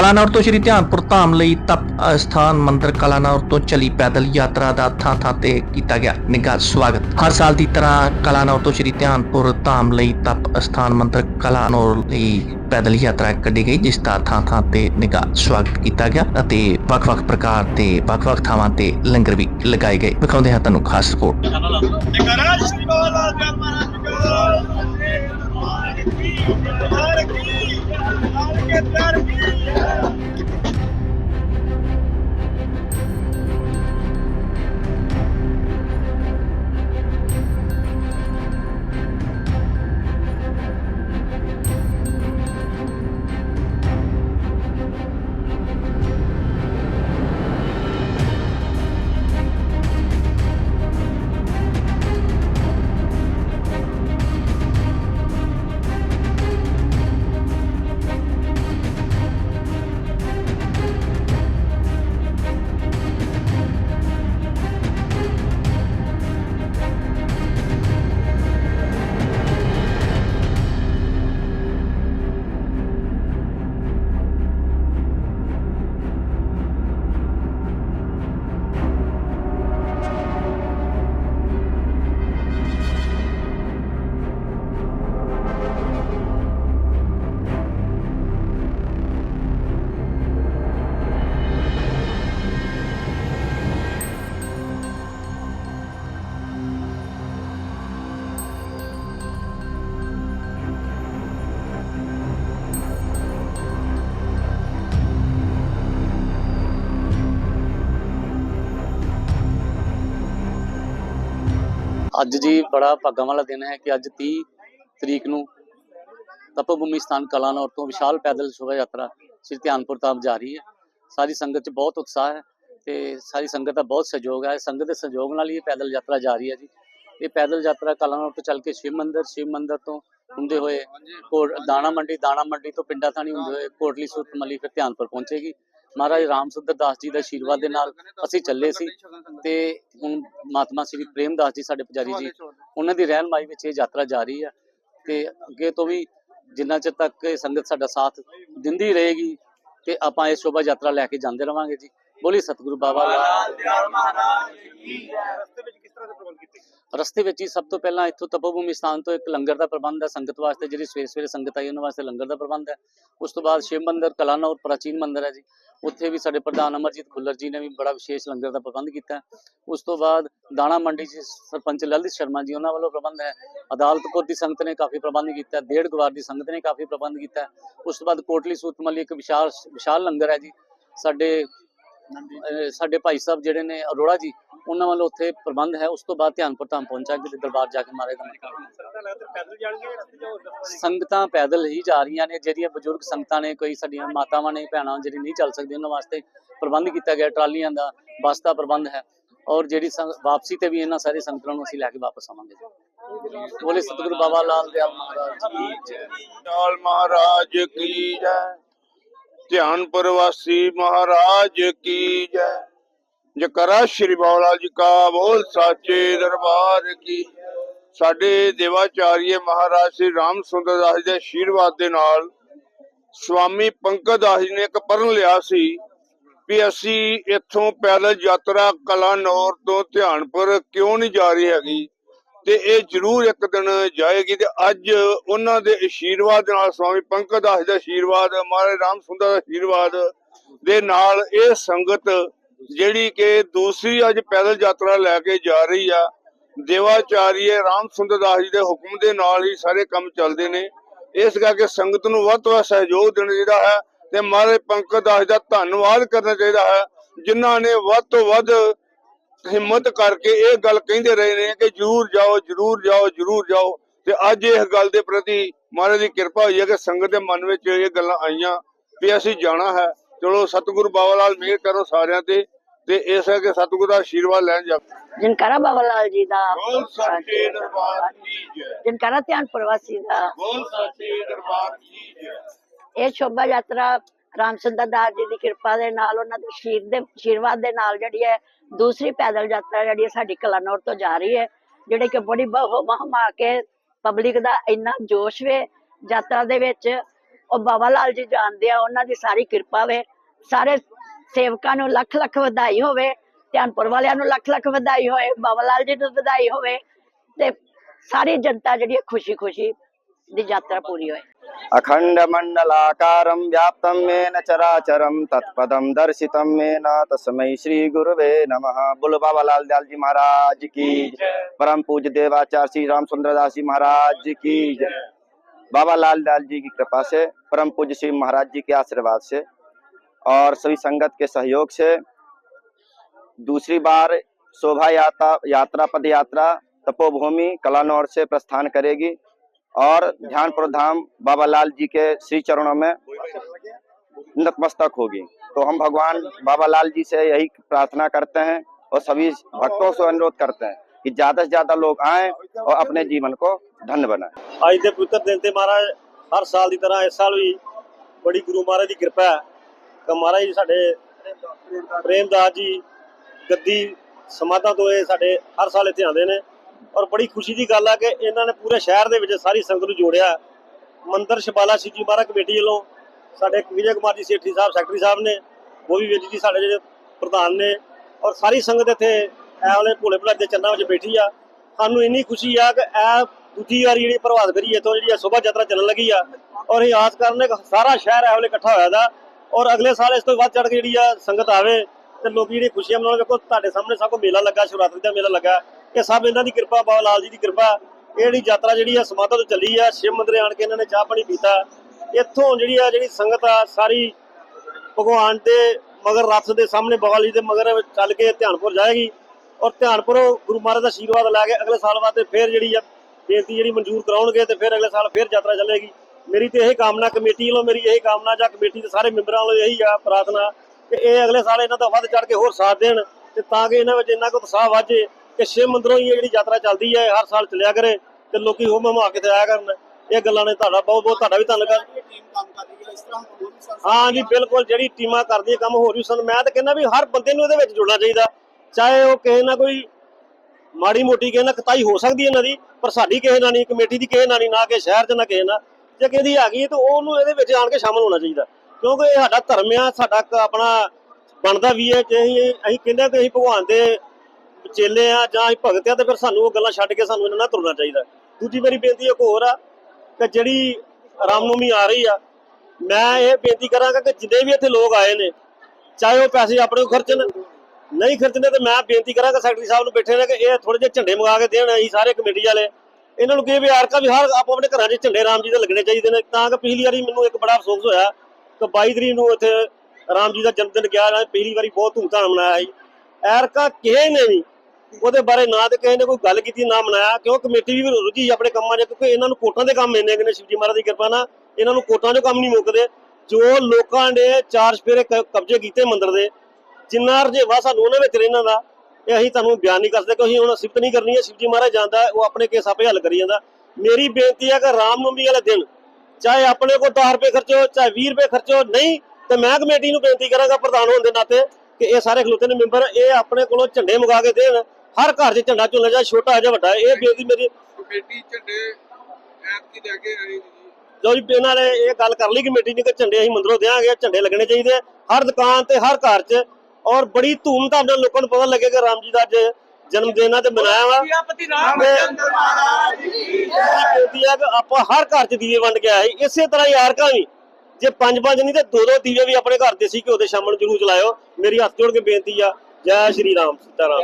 ਕਲਾਨੌਰ ਤੋਂ ਸ਼੍ਰੀ ਧਿਆਨਪੁਰ ਧਾਮ ਲਈ ਤਪ ਅਸਥਾਨ ਮੰਦਿਰ ਕਲਾਨੌਰ ਤੋਂ ਚਲੀ ਪੈਦਲ ਯਾਤਰਾ ਦਾ ਥਾਂ ਥਾਂ ਤੇ ਕੀਤਾ ਗਿਆ ਨਿੱਘਾ ਸਵਾਗਤ। ਹਰ ਸਾਲ ਦੀ ਤਰ੍ਹਾਂ ਕਲਾਨੌਰ ਤੋਂ ਸ਼੍ਰੀ ਧਿਆਨਪੁਰ ਧਾਮ ਲਈ ਤਪ ਅਸਥਾਨ ਮੰਦਿਰ ਕਲਾਨੌਰ ਲਈ ਪੈਦਲ ਯਾਤਰਾ ਕੱਢੀ ਗਈ, ਜਿਸ ਦਾ ਥਾਂ ਥਾਂ ਤੇ ਨਿੱਘਾ ਸਵਾਗਤ ਕੀਤਾ ਗਿਆ ਅਤੇ ਵੱਖ-ਵੱਖ ਪ੍ਰਕਾਰ ਦੇ ਵੱਖ-ਵੱਖ ਥਾਵਾਂ ਤੇ ਲੰਗਰ ਵੀ ਲਗਾਏ ਗਏ। ਵਿਖਾਉਂਦੇ ਹਾਂ ਤੁਹਾਨੂੰ ਖਾਸ ਰਿਪੋਰਟ। ਜਗਰਾ ਜੀ ਬੋਲਾ ਜੈ ਮਹਾਰਾਜ ਕੀ I'm gonna get that again. Yeah. ਅੱਜ ਜੀ ਬੜਾ ਭਾਗਾਂ ਵਾਲਾ ਦਿਨ ਹੈ ਕਿ ਅੱਜ 30 ਤਰੀਕ ਨੂੰ ਤਪੋਭੂਮੀ ਸਥਾਨ ਕਲਾਨੌਰ ਤੋਂ ਵਿਸ਼ਾਲ ਪੈਦਲ ਸ਼ੋਭਾ ਯਾਤਰਾ ਸ੍ਰੀ ਧਿਆਨਪੁਰ ਤੱਕ ਜਾ ਰਹੀ ਹੈ। ਸਾਰੀ ਸੰਗਤ 'ਚ ਬਹੁਤ ਉਤਸ਼ਾਹ ਹੈ ਤੇ ਸਾਰੀ ਸੰਗਤ ਦਾ ਬਹੁਤ ਸਹਿਯੋਗ ਹੈ। ਸੰਗਤ ਦੇ ਸਹਿਯੋਗ ਨਾਲ ਹੀ ਇਹ ਪੈਦਲ ਯਾਤਰਾ ਜਾ ਰਹੀ ਹੈ ਜੀ। ਇਹ ਪੈਦਲ ਯਾਤਰਾ ਕਲਾਨੌਰ ਤੋਂ ਚੱਲ ਕੇ ਸ਼ਿਵ ਮੰਦਿਰ ਸ਼ਿਵ ਮੰਦਿਰ ਤੋਂ ਹੁੰਦੇ ਹੋਏ ਕੋਟ, ਦਾਣਾ ਮੰਡੀ ਦਾਣਾ ਮੰਡੀ ਤੋਂ ਪਿੰਡਾ ਥਾਣੀ ਹੁੰਦੇ ਹੋਏ ਕੋਟਲੀ ਸੁਰਤਮਲੀ ਫਿਰ ਧਿਆਨਪੁਰ ਪਹੁੰਚੇਗੀ। ਮਹਾਰਾਜ ਰਾਮ ਸੁੰਦਰ ਦਾਸ ਜੀ ਦੇ ਆਸ਼ੀਰਵਾਦ ਦੇ ਨਾਲ ਅਸੀਂ ਚੱਲੇ ਸੀ ਤੇ ਹੁਣ ਮਹਾਤਮਾ ਸ੍ਰੀ ਪ੍ਰੇਮਦਾਸ ਜੀ ਸਾਡੇ ਪੁਜਾਰੀ ਜੀ ਉਹਨਾਂ ਦੀ ਰਹਿਨਮਾਈ ਵਿੱਚ ਇਹ ਯਾਤਰਾ ਜਾਰੀ ਹੈ ਤੇ ਅੱਗੇ ਤੋਂ ਵੀ ਜਿੰਨਾ ਚਿਰ ਤੱਕ ਇਹ ਸੰਗਤ ਸਾਡਾ ਸਾਥ ਦਿੰਦੀ ਰਹੇਗੀ ਤੇ ਆਪਾਂ ਇਹ ਸ਼ੋਭਾ ਯਾਤਰਾ ਲੈ ਕੇ ਜਾਂਦੇ ਰਵਾਂਗੇ ਜੀ। ਬੋਲੀ ਸਤਿਗੁਰੂ ਬਾਬਾ ਲਾਲ। ਮਹਾਰਾਜ ਕੀ ਰਸਤੇ ਵਿੱਚ ਕਿਸ ਤਰ੍ਹਾਂ ਦੇ ਪ੍ਰਬੰਧ ਕੀਤੇ ਰਸਤੇ ਵਿੱਚ ਹੀ ਸਭ ਤੋਂ ਪਹਿਲਾਂ ਇੱਥੋਂ ਤਪੋਭੂਮੀ ਸਥਾਨ ਤੋਂ ਇੱਕ ਲੰਗਰ ਦਾ ਪ੍ਰਬੰਧ ਹੈ ਸੰਗਤ ਵਾਸਤੇ ਜਿਹੜੀ ਸਵੇਰੇ ਸਵੇਰੇ ਸੰਗਤ ਆਈ ਉਹਨਾਂ ਵਾਸਤੇ ਲੰਗਰ ਦਾ ਪ੍ਰਬੰਧ ਹੈ। ਉਸ ਤੋਂ ਬਾਅਦ ਸ਼ਿਵ ਮੰਦਿਰ ਕਲਾਨੌਰ ਪ੍ਰਾਚੀਨ ਮੰਦਿਰ ਹੈ ਜੀ। ਉੱਥੇ ਵੀ ਸਾਡੇ ਪ੍ਰਧਾਨ ਅਮਰਜੀਤ ਖੁੱਲਰ ਜੀ ਨੇ ਵੀ ਬੜਾ ਵਿਸ਼ੇਸ਼ ਲੰਗਰ ਦਾ ਪ੍ਰਬੰਧ ਕੀਤਾ। ਉਸ ਤੋਂ ਬਾਅਦ ਦਾਣਾ ਮੰਡੀ ਚ ਸਰਪੰਚ ਲਲਿਤ ਸ਼ਰਮਾ ਜੀ, ਉਹਨਾਂ ਵੱਲੋਂ ਪ੍ਰਬੰਧ ਹੈ। ਅਦਾਲਤਪੁਰ ਦੀ ਸੰਗਤ ਨੇ ਕਾਫੀ ਪ੍ਰਬੰਧ ਕੀਤਾ ਹੈ ਡੇਢ ਗਵਾਰ ਦੀ ਸੰਗਤ ਨੇ ਕਾਫੀ ਪ੍ਰਬੰਧ ਕੀਤਾ। ਉਸ ਤੋਂ ਬਾਅਦ ਕੋਟਲੀ ਸੂਤਮਲੀ ਇੱਕ ਵਿਸ਼ਾਲ ਵਿਸ਼ਾਲ ਲੰਗਰ ਹੈ ਜੀ। ਸਾਡੇ ਸਾਡੇ ਭਾਈ ਸਾਹਿਬ ਜਿਹੜੇ ਨੇ ਅਰੋੜਾ ਜੀ ਉਹਨਾਂ ਵੱਲੋਂ ਉੱਥੇ ਪ੍ਰਬੰਧ ਹੈ, ਉਸ ਤੋਂ ਬਾਅਦ ਧਿਆਨਪੁਰ ਧਾਮ ਪਹੁੰਚਾਂਗੇ ਤੇ ਦਰਬਾਰ ਜਾ ਕੇ ਮਾਰੇ ਸੰਗਤਾਂ ਪੈਦਲ ਹੀ ਜਾ ਰਹੀਆਂ ਨੇ, ਜਿਹੜੀਆਂ ਬਜ਼ੁਰਗ ਸੰਗਤਾਂ ਨੇ, ਕੋਈ ਸਾਡੀਆਂ ਮਾਤਾਵਾਂ ਨੇ, ਭੈਣਾਂ ਜਿਹੜੀ ਨਹੀਂ ਚੱਲ ਸਕਦੀਆਂ, ਉਹਨਾਂ ਵਾਸਤੇ ਪ੍ਰਬੰਧ ਕੀਤਾ ਗਿਆ, ਟਰਾਲੀਆਂ ਦਾ, ਬੱਸ ਦਾ ਪ੍ਰਬੰਧ ਹੈ। ਔਰ ਜਿਹੜੀ ਵਾਪਸੀ ਤੇ ਵੀ ਇਹਨਾਂ ਸਾਰੇ ਸੰਗਤਾਂ ਨੂੰ ਅਸੀਂ ਲੈ ਕੇ ਵਾਪਸ ਆਵਾਂਗੇ। ਬੋਲੇ ਸਤਿਗੁਰੂ ਬਾਬਾ ਲਾਲ ਦਿਆਲ ਮਹਾਰਾਜ ਕੀ ਜੈ। ਚਾਲ ਮਹਾਰਾਜ ਕੀ ਜੈ? ਧਿਆਨ ਪ੍ਰਵਾਸੀ ਮਹਾਰਾਜ ਕੀ ਜੈ? ਜਕਰਾ ਸ਼੍ਰੀ ਬਾਬਾ ਜੀ ਕਾ ਬੋਲ ਸਾਚੇ ਦਰਬਾਰ ਕੀ। ਸਾਡੇ ਦੇਵਾਚਾਰੀਏ ਮਹਾਰਾਜ ਸ੍ਰੀ ਰਾਮ ਸੁੰਦਰ ਦਾਸ ਦੇ ਆਸ਼ੀਰਵਾਦ ਦੇ ਨਾਲ ਸਵਾਮੀ ਪੰਕਜ ਦਾਸ ਜੀ ਨੇ ਇੱਕ ਪਰਨ ਲਿਆ ਸੀ ਵੀ ਅਸੀਂ ਇੱਥੋਂ ਪੈਦਲ ਯਾਤਰਾ ਕਲਾਨੌਰ ਤੋਂ ਧਿਆਨਪੁਰ ਕਿਉਂ ਨਹੀਂ ਜਾ ਰਹੀ ਹੈਗੀ? ਤੇ ਇਹ ਜ਼ਰੂਰ ਇੱਕ ਦਿਨ ਜਾਏਗੀ ਤੇ ਅੱਜ ਉਹਨਾਂ ਦੇ ਆਸ਼ੀਰਵਾਦ ਨਾਲ ਸਵਾਮੀ ਪੰਕਜ ਦਾਸ ਦਾ ਆਸ਼ੀਰਵਾਦ ਮਹਾਰਾਜ ਰਾਮ ਸੁੰਦਰ ਦਾ ਆਸ਼ੀਰਵਾਦ ਦੇ ਨਾਲ ਇਹ ਸੰਗਤ ਜਿਹੜੀ ਕਿ ਦੂਸਰੀ ਅੱਜ ਪੈਦਲ ਯਾਤਰਾ ਲੈ ਕੇ ਜਾ ਰਹੀ ਆ, ਦੇਵਾਚਾਰੀਏ ਰਾਮ ਸੁੰਦਰ ਦਾਸ ਜੀ ਦੇ ਹੁਕਮ ਦੇ ਨਾਲ ਹੀ ਸਾਰੇ ਕੰਮ ਚੱਲਦੇ ਨੇ। ਇਸ ਕਰਕੇ ਸੰਗਤ ਨੂੰ ਵੱਧ ਤੋਂ ਵੱਧ ਸਹਿਯੋਗ ਦੇਣਾ ਚਾਹੀਦਾ ਹੈ ਤੇ ਮਹਾਰਾਜ ਪੰਕਜ ਦਾਸ ਦਾ ਧੰਨਵਾਦ ਕਰਨਾ ਚਾਹੀਦਾ ਹੈ, ਜਿਨ੍ਹਾਂ ਨੇ ਵੱਧ ਤੋਂ ਵੱਧ ਹਿੰਮਤ ਕਰਕੇ ਇਹ ਗੱਲ ਕਹਿੰਦੇ ਰਹੇ ਨੇ ਕਿ ਜਰੂਰ ਜਾਓ ਜਰੂਰ ਜਾਓ ਜਰੂਰ ਜਾਓ ਤੇ ਅੱਜ ਇਸ ਗੱਲ ਦੇ ਪ੍ਰਤੀ ਮਹਾਰਾਜ ਦੀ ਕਿਰਪਾ ਹੋਈ ਹੈ ਕਿ ਸੰਗਤ ਦੇ ਮਨ ਵਿੱਚ ਇਹ ਗੱਲਾਂ ਆਈਆਂ ਵੀ ਅਸੀਂ ਜਾਣਾ ਹੈ। ਚਲੋ ਸਤਿਗੁਰੂ ਬਾਬਾ ਲਾਲ ਮਿਹਰ ਕਰੋ ਸਾਰਿਆਂ ਤੇ ਤੇ ਇਸ ਕਰਕੇ ਸਤਿਗੁਰੂ ਦਾ ਆਸ਼ੀਰਵਾਦ ਲੈਣ ਜਾ ਜਿਨਕਰਾ ਬਾਬਾ ਲਾਲ ਜੀ ਦਾ। ਬੋਲ ਸੱਚੇ ਦਰਬਾਰ ਕੀ ਜੈ। ਜਿਨਕਰਾ ਧਿਆਨ ਪ੍ਰਵਾਸੀ ਦਾ। ਬੋਲ ਸੱਚੇ ਦਰਬਾਰ ਕੀ ਜੈ। ਇਹ ਸ਼ੋਭਾ ਯਾਤਰਾ ਰਾਮ ਸੁੰਦਰ ਦਾਸ ਜੀ ਦੀ ਕਿਰਪਾ ਦੇ ਨਾਲ ਉਹਨਾਂ ਦੇ ਸ਼ੀਰ ਦੇ ਆਸ਼ੀਰਵਾਦ ਦੇ ਨਾਲ ਜਿਹੜੀ ਹੈ ਦੂਸਰੀ ਪੈਦਲ ਯਾਤਰਾ ਜਿਹੜੀ ਹੈ ਸਾਡੀ ਕਲਾਨੌਰ ਤੋਂ ਜਾ ਰਹੀ ਹੈ ਜਿਹੜੇ ਕਿ ਬੜੀ ਬਹੁ ਮਹਮਾ ਕੇ ਪਬਲਿਕ ਦਾ ਇੰਨਾ ਜੋਸ਼ ਵੇ ਯਾਤਰਾ ਦੇ ਵਿੱਚ। ਉਹ ਬਾਬਾ ਲਾਲ ਜੀ ਜਾਣਦੇ ਆ, ਉਹਨਾਂ ਦੀ ਸਾਰੀ ਕਿਰਪਾ ਵੇ। ਸਾਰੇ ਸੇਵਕਾਂ ਨੂੰ ਲੱਖ ਲੱਖ ਵਧਾਈ ਹੋਵੇ, ਧਿਆਨਪੁਰ ਵਾਲਿਆਂ ਨੂੰ ਲੱਖ ਲੱਖ ਵਧਾਈ ਹੋਵੇ ਬਾਬਾ ਲਾਲ ਜੀ ਨੂੰ ਵਧਾਈ ਹੋਵੇ ਤੇ ਸਾਰੀ ਜਨਤਾ ਜਿਹੜੀ ਖੁਸ਼ੀ ਖੁਸ਼ੀ ਦੀ ਯਾਤਰਾ ਪੂਰੀ ਹੋਏ। ਅਖੰਡ ਮੰਡਲਾਕਾਰੰ ਵਿਆਪਤੰ ਮੇਨ ਚਰਾਚਰੰ ਤਤਪਦੰ ਦਰਸ਼ਿਤੰ ਮੇਨ। ਤਸਮੈ ਸ਼੍ਰੀ ਗੁਰਵੇ ਨਮಃ। ਬੁਲ ਬਾਬਾ ਲਾਲ ਦਲ ਜੀ ਮਹਾਰਾਜ ਕੀ ਜੈ। ਪਰਮ ਪੂਜ ਦੇਵਾਚਾਰ ਸ੍ਰੀ ਰਾਮ ਦਾਸ ਜੀ ਮਹਾਰਾਜ ਕੀ ਜੈ। बाबा लाल लाल जी की कृपा से, परम पूज्य श्री महाराज जी के आशीर्वाद से और सभी संगत के सहयोग से दूसरी बार शोभा यात्रा यात्रा, पद यात्रा, तपोभूमि, कलानौर से प्रस्थान करेगी और ध्यानपुर धाम बाबा लाल जी के श्री चरणों में नतमस्तक होगी। तो हम भगवान बाबा लाल जी से यही प्रार्थना करते हैं और सभी भक्तों से अनुरोध करते हैं कि ज़्यादा से ज़्यादा लोग आए और अपने जीवन को ਧੰਨਵਾਦ ਅੱਜ ਦੇ ਪਵਿੱਤਰ ਦਿਨ ਤੇ ਮਹਾਰਾਜ, ਹਰ ਸਾਲ ਦੀ ਤਰ੍ਹਾਂ ਇਸ ਸਾਲ ਵੀ ਬੜੀ ਗੁਰੂ ਮਹਾਰਾਜ ਦੀ ਕਿਰਪਾ ਹੈ ਕਿ ਮਹਾਰਾਜ ਜੀ ਸਾਡੇ ਪ੍ਰੇਮਦਾਸ ਜੀ ਗੱਦੀ ਸਮਾਧਾਂ ਤੋਂ ਇਹ ਸਾਡੇ ਹਰ ਸਾਲ ਇੱਥੇ ਆਉਂਦੇ ਨੇ ਔਰ ਬੜੀ ਖੁਸ਼ੀ ਦੀ ਗੱਲ ਆ ਕਿ ਇਹਨਾਂ ਨੇ ਪੂਰੇ ਸ਼ਹਿਰ ਦੇ ਵਿੱਚ ਸਾਰੀ ਸੰਗਤ ਨੂੰ ਜੋੜਿਆ। ਮੰਦਰ ਸ਼ਬਾਲਾ ਸਿੱਜੀ ਮਹਾਰਾਜ ਕਮੇਟੀ ਵੱਲੋਂ ਸਾਡੇ ਵਿਜੇ ਕੁਮਾਰ ਜੀ, ਸੇਠੀ ਸਾਹਿਬ, ਸੈਕਟਰੀ ਸਾਹਿਬ ਨੇ ਉਹ ਵੀ ਵੀਰ ਜੀ ਸਾਡੇ ਜਿਹੜੇ ਪ੍ਰਧਾਨ ਨੇ ਔਰ ਸਾਰੀ ਸੰਗਤ ਇੱਥੇ ਐ ਵਾਲੇ ਭੋਲੇ ਭੁਲਾਦੇ ਚੰਨਾਂ ਵਿੱਚ ਬੈਠੀ ਆ। ਸਾਨੂੰ ਇੰਨੀ ਖੁਸ਼ੀ ਆ ਕਿ ਇਹ ਦੂਜੀ ਵਾਰੀ ਜਿਹੜੀ ਪ੍ਰਭਾਤ ਫੇਰੀ ਇੱਥੋਂ ਜਿਹੜੀ ਸ਼ੋਭਾ ਯਾਤਰਾ ਚੱਲਣ ਲੱਗੀ ਆ। ਔਰ ਇਹ ਆਸ ਕਰਨ ਸਾਰਾ ਸ਼ਹਿਰ ਇਹ ਵੇਲੇ ਇਕੱਠਾ ਹੋਇਆ ਦਾ। ਔਰ ਅਗਲੇ ਸਾਲ ਇਸ ਤੋਂ ਵੱਧ ਚੜ ਕੇ ਜਿਹੜੀ ਆ ਸੰਗਤ ਆਵੇ ਤੇ ਲੋਕੀ ਜਿਹੜੀ ਖੁਸ਼ੀਆਂ ਮਨਾਉਣ ਵੇਖੋ, ਤੁਹਾਡੇ ਸਾਹਮਣੇ ਸਭ ਕੋ ਮੇਲਾ ਲੱਗਾ, ਸ਼ਿਵਰਾਤਰੀ ਦਾ ਮੇਲਾ ਲੱਗਾ। ਇਹ ਸਭ ਇਹਨਾਂ ਦੀ ਕਿਰਪਾ, ਬਾਬਾ ਲਾਲ ਜੀ ਦੀ ਕਿਰਪਾ। ਇਹ ਜਿਹੜੀ ਯਾਤਰਾ ਜਿਹੜੀ ਆ ਸਮਾਧਾ ਤੋਂ ਚੱਲੀ ਆ, ਸ਼ਿਵ ਮੰਦਿਰ ਆਣ ਕੇ ਇਹਨਾਂ ਨੇ ਚਾਹ ਪਾਣੀ ਪੀਤਾ। ਇੱਥੋਂ ਜਿਹੜੀ ਆ ਜਿਹੜੀ ਸੰਗਤ ਆ, ਸਾਰੀ ਭਗਵਾਨ ਦੇ ਮਗਰ ਰੱਥ ਦੇ ਸਾਹਮਣੇ ਬਾਬਾ ਜੀ ਦੇ ਮਗਰ ਚੱਲ ਕੇ ਧਿਆਨਪੁਰ ਜਾਏਗੀ। ਔਰ ਧਿਆਨਪੁਰ ਗੁਰੂ ਮਹਾਰਾਜ ਦਾ ਆਸ਼ੀਰਵਾਦ ਲੈ ਕੇ ਅਗਲੇ ਸਾਲ ਵਾਸਤੇ ਫਿਰ ਜਿਹੜੀ ਆ ਬੇਨਤੀ ਜਿਹੜੀ ਮਨਜ਼ੂਰ ਕਰਾਉਣਗੇ ਤੇ ਫਿਰ ਅਗਲੇ ਸਾਲ ਫਿਰ ਯਾਤਰਾ ਚੱਲੇਗੀ। ਮੇਰੀ ਤੇ ਇਹ ਕਾਮਨਾ ਕਮੇਟੀ ਵੱਲੋਂ ਮੇਰੀ ਇਹ ਕਾਮਨਾ ਜਾਂ ਕਮੇਟੀ ਦੇ ਸਾਰੇ ਮੈਂਬਰਾਂ ਵੱਲੋਂ ਇਹੀ ਆ ਪ੍ਰਾਰਥਨਾ ਕਿ ਇਹ ਅਗਲੇ ਸਾਲ ਇਹਨਾਂ ਦਾ ਵੱਧ ਚੜ ਕੇ ਹੋਰ ਸਾਥ ਦੇਣ ਤੇ ਤਾਂ ਕਿ ਇਹਨਾਂ ਵਿੱਚ ਇੰਨਾ ਕੁ ਉਤਸ਼ਾਹ ਵਾਜੇ ਕਿ ਸ਼ਿਵ ਮੰਦਿਰੋਂ ਹੀ ਇਹ ਜਿਹੜੀ ਯਾਤਰਾ ਚੱਲਦੀ ਹੈ ਹਰ ਸਾਲ ਚੱਲਿਆ ਕਰੇ ਤੇ ਲੋਕੀ ਹੋ ਮਮਾ ਕੇ ਤੇ ਆਇਆ ਕਰਨ। ਇਹ ਗੱਲਾਂ ਨੇ ਤੁਹਾਡਾ ਬਹੁਤ ਬਹੁਤ ਤੁਹਾਡਾ ਵੀ ਧੰਨਵਾਦ। ਹਾਂ ਜੀ ਬਿਲਕੁਲ ਜਿਹੜੀ ਟੀਮਾਂ ਕਰਦੀਆਂ ਕੰਮ ਹੋਰ ਵੀ ਸਾਨੂੰ ਮੈਂ ਤਾਂ ਕਹਿੰਦਾ ਵੀ ਹਰ ਬੰਦੇ ਨੂੰ ਇਹਦੇ ਵਿੱਚ ਜੁੜਨਾ ਚਾਹੀਦਾ। ਚਾਹੇ ਉਹ ਕਿਸੇ ਨਾਲ ਕੋਈ ਮਾੜੀ ਮੋਟੀ ਕਿਸੇ ਨਾਲ ਕਤਾਈ ਹੋ ਸਕਦੀ ਹੈ ਇਹਨਾਂ ਦੀ, ਪਰ ਸਾਡੀ ਕਿਸੇ ਨਾਲ ਨਹੀਂ, ਕਮੇਟੀ ਦੀ ਕਿਸੇ ਨਾਲ ਨਹੀਂ, ਨਾ ਕਿ ਸ਼ਹਿਰ 'ਚ, ਨਾ ਕਿਸੇ ਨਾਲ। ਜੇ ਕਿਸੇ ਦੀ ਹੈਗੀ ਤਾਂ ਉਹਨੂੰ ਇਹਦੇ ਵਿੱਚ ਆਣ ਕੇ ਸ਼ਾਮਲ ਹੋਣਾ ਚਾਹੀਦਾ। ਕਿਉਂਕਿ ਇਹ ਸਾਡਾ ਧਰਮ ਆ, ਸਾਡਾ ਆਪਣਾ ਬਣਦਾ ਵੀ ਹੈ ਕਿ ਅਸੀਂ ਅਸੀਂ ਕਹਿੰਦੇ ਕਿ ਅਸੀਂ ਭਗਵਾਨ ਦੇ ਚੇਲੇ ਆ ਜਾਂ ਅਸੀਂ ਭਗਤ ਆ, ਤੇ ਫਿਰ ਸਾਨੂੰ ਉਹ ਗੱਲਾਂ ਛੱਡ ਕੇ ਸਾਨੂੰ ਇਹਨਾਂ ਨਾਲ ਤੁਰਨਾ ਚਾਹੀਦਾ। ਦੂਜੀ ਮੇਰੀ ਬੇਨਤੀ ਇੱਕ ਹੋਰ ਆ ਕਿ ਜਿਹੜੀ ਰਾਮਨੌਮੀ ਆ ਰਹੀ ਆ, ਮੈਂ ਇਹ ਬੇਨਤੀ ਕਰਾਂਗਾ ਕਿ ਜਿੰਨੇ ਵੀ ਇੱਥੇ ਲੋਕ ਆਏ ਨੇ, ਚਾਹੇ ਉਹ ਪੈਸੇ ਆਪਣੇ ਖਰਚਣ ਨਹੀਂ ਖਰਚਣੇ ਤੇ ਮੈਂ ਬੇਨਤੀ ਕਰਾਂਗਾ ਸੈਕਟਰੀ ਸਾਹਿਬ ਨੂੰ ਬੈਠੇ ਨੇ ਕਿ ਇਹ ਥੋੜੇ ਜਿਹੇ ਝੰਡੇ ਮੰਗਾ ਕੇ ਦੇਣ ਅਸੀਂ ਸਾਰੇ ਕਮੇਟੀ ਵਾਲੇ। ਇਹਨਾਂ ਨੂੰ ਕਹੇ ਵੀ ਆਰਕਾ ਵੀ ਹਰ ਆਪੋ ਆਪਣੇ ਘਰਾਂ 'ਚ ਝੰਡੇ ਰਾਮ ਜੀ ਦੇ ਲੱਗਣੇ ਚਾਹੀਦੇ ਨੇ, ਤਾਂ ਕਿ ਪਿਛਲੀ ਵਾਰੀ ਮੈਨੂੰ ਇੱਕ ਬੜਾ ਅਫਸੋਸ ਹੋਇਆ ਕਿ 22 ਤਰੀਕ ਨੂੰ ਇੱਥੇ ਰਾਮ ਜੀ ਦਾ ਜਨਮ ਦਿਨ ਗਿਆ ਨਾ ਪਿਛਲੀ ਵਾਰੀ ਬਹੁਤ ਧੂਮਧਾਮ ਮਨਾਇਆ ਸੀ। ਐਰਕਾ ਕਿਸੇ ਨੇ ਵੀ ਉਹਦੇ ਬਾਰੇ ਨਾ ਤੇ ਕਿਸੇ ਨੇ ਕੋਈ ਗੱਲ ਕੀਤੀ, ਨਾ ਮਨਾਇਆ, ਕਿਉਂ ਕਮੇਟੀ ਵੀ ਰੁੱਝੀ ਆਪਣੇ ਕੰਮਾਂ 'ਚ, ਕਿਉਂਕਿ ਇਹਨਾਂ ਨੂੰ ਕੋਟਾਂ ਦੇ ਕੰਮ ਇੰਨੇ ਨੇ ਸ਼ਿਵਜੀ ਮਹਾਰਾਜ ਦੀ ਕਿਰਪਾ ਨਾਲ, ਇਹਨਾਂ ਨੂੰ ਕੋਟਾਂ 'ਚੋਂ ਕੰਮ ਨਹੀਂ ਮੁੱਕਦੇ। ਜੋ ਲੋਕਾਂ ਨੇ ਚਾਰ ਸਪੇਰੇ ਕਬਜ਼ੇ ਕੀਤੇ ਮੰਦਿਰ ਦੇ ਜਿੰਨਾ ਰਜੇਵਾ ਸਾਨੂੰ ਉਹਨਾਂ ਵਿੱਚ ਰਹਿਣਾ ਦਾ ਇਹ ਅਸੀਂ ਤੁਹਾਨੂੰ ਬਿਆਨ ਨਹੀਂ ਕਰ ਸਕਦੇ ਕਿਉਂਕਿ ਹੁਣ ਸਿਫਤ ਨਹੀਂ ਕਰਨੀ ਹੈ ਸ਼ਿਵਜੀ ਮਹਾਰਾਜ ਜਾਂਦਾ ਉਹ ਆਪਣੇ ਕੇਸ ਆਪੇ ਹੱਲ ਕਰੀ ਜਾਂਦਾ। ਮੇਰੀ ਬੇਨਤੀ ਹੈ ਕਿ ਰਾਮਨੌਮੀ ਵਾਲੇ ਦਿਨ ਚਾਹੇ ਆਪਣੇ ਕੋਲ 10 ਰੁਪਏ ਖਰਚੋ ਚਾਹੇ 20 ਰੁਪਏ ਖਰਚੋ ਨਹੀਂ ਤੇ ਮੈਂ ਕਮੇਟੀ ਨੂੰ ਬੇਨਤੀ ਕਰਾਂਗਾ ਪ੍ਰਧਾਨ ਹੋਣ ਦੇ ਨਾਤੇ ਕਿ ਇਹ ਸਾਰੇ ਖਲੋਤੇ ਨੇ ਮੈਂਬਰ ਇਹ ਆਪਣੇ ਕੋਲੋਂ ਝੰਡੇ ਮੰਗਾ ਕੇ ਦੇਣ। ਹਰ ਘਰ 'ਚ ਝੰਡਾ ਝੁੱਲਣਾ ਜਾਂ ਛੋਟਾ ਜਾਂ ਵੱਡਾ ਇਹ ਬੇਨਤੀ ਮੇਰੀ ਕਮੇਟੀ ਝੰਡੇ ਐਪ ਕੀ ਲੈ ਕੇ ਆਈ ਜੀ। ਲੋ ਜੀ ਇਹਨਾਂ ਨੇ ਇਹ ਗੱਲ ਕਰ ਲਈ ਕਮੇਟੀ ਨੇ ਕਿ ਝੰਡੇ ਅਸੀਂ ਮੰਦਰੋਂ ਦੇਾਂਗੇ ਝੰਡੇ ਲੱਗਣੇ ਚਾਹੀਦੇ। ਹਰ ਦੁਕਾਨ ਤੇ ਹਰ ਘਰ 'ਚ ਔਰ ਬੜੀ ਧੂਮਧਾਮ ਨਾਲ ਲੋਕਾਂ ਨੂੰ ਪਤਾ ਲੱਗੇ ਕਿ ਰਾਮ ਜੀ ਦਾ ਅੱਜ ਜਨਮ ਦਿਨ ਆ ਤੇ ਮਨਾਇਆ ਵਾ। ਕਿ ਆਪਾਂ ਹਰ ਘਰ 'ਚ ਦੀਵੇ ਵੰਡ ਕੇ ਆਏ। ਇਸੇ ਤਰ੍ਹਾਂ ਹੀ ਯਾਰ ਵੀ। ਜੇ ਪੰਜ ਪੰਜ ਨਹੀਂ ਤੇ ਦੋ ਦੋ ਦੀਵੇ ਵੀ ਆਪਣੇ ਘਰ ਦੇ ਸੀ ਘਿਓ ਦੇ ਸ਼ਾਮ ਨੂੰ ਜ਼ਰੂਰ ਚਲਾਇਓ। ਮੇਰੀ ਹੱਥ ਜੋੜ ਕੇ ਬੇਨਤੀ ਆ। ਜੈ ਸ਼੍ਰੀ ਰਾਮ ਸੀਤਾ ਰਾਮ